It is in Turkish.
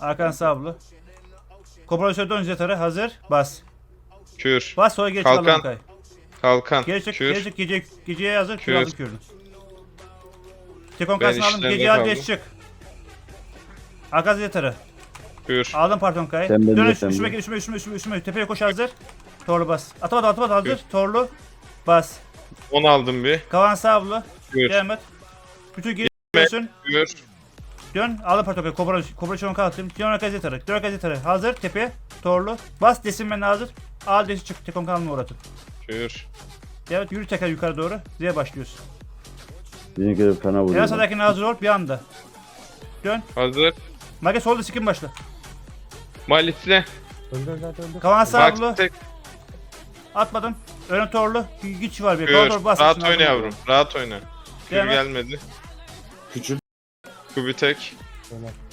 Arkan sablı. Kooperasyonu dön Zetar'a hazır. Bas. Kür. Bas sonra geç Kalkan. kalkan. kay. Kalkan. Geri çık, Kür. geri çık. Gece, geceye hazır. Kür Kür. aldım kürünü. Tekon Ben kalsın aldım. işlerinde Gece al kaldım. geç çık. Arka Zetar'a. Kür. Aldım pardon kay. Dön üstüme, sen üstüme, benimle. üstüme, üstüme, üstüme, üstüme. Tepeye koş hazır. Torlu bas. Atamadı, atamadı hazır. Kür. Torlu. Bas. 10 aldım bir. Kavan sablı. Kür. Devam et. Bütün geri dönsün. Kür. Dön. Aldım pardon kay. Kooperasyonu kalktım. Dön arka Zetar'a. Dön arka Zetar'a. Hazır. Tepeye. Torlu. Bas desin ben hazır. Al desi çık. Tekon kalma uğratın. Kür. Evet yürü tekrar yukarı doğru. Z'ye başlıyorsun. Bizimkiler fena En vuruyor. sağdakine hazır ol bir anda. Dön. Hazır. Mage solda sikin başla. Malis'le. Öldü öldü öldü. öldü. Kavan sablı. Bak tek. Atmadım. Ön torlu. Güç var bir. Kavan doğru bas. Rahat oyna yavrum. Rahat oyna. Kür gelmedi. Küçül. Kubi tek. Öyle.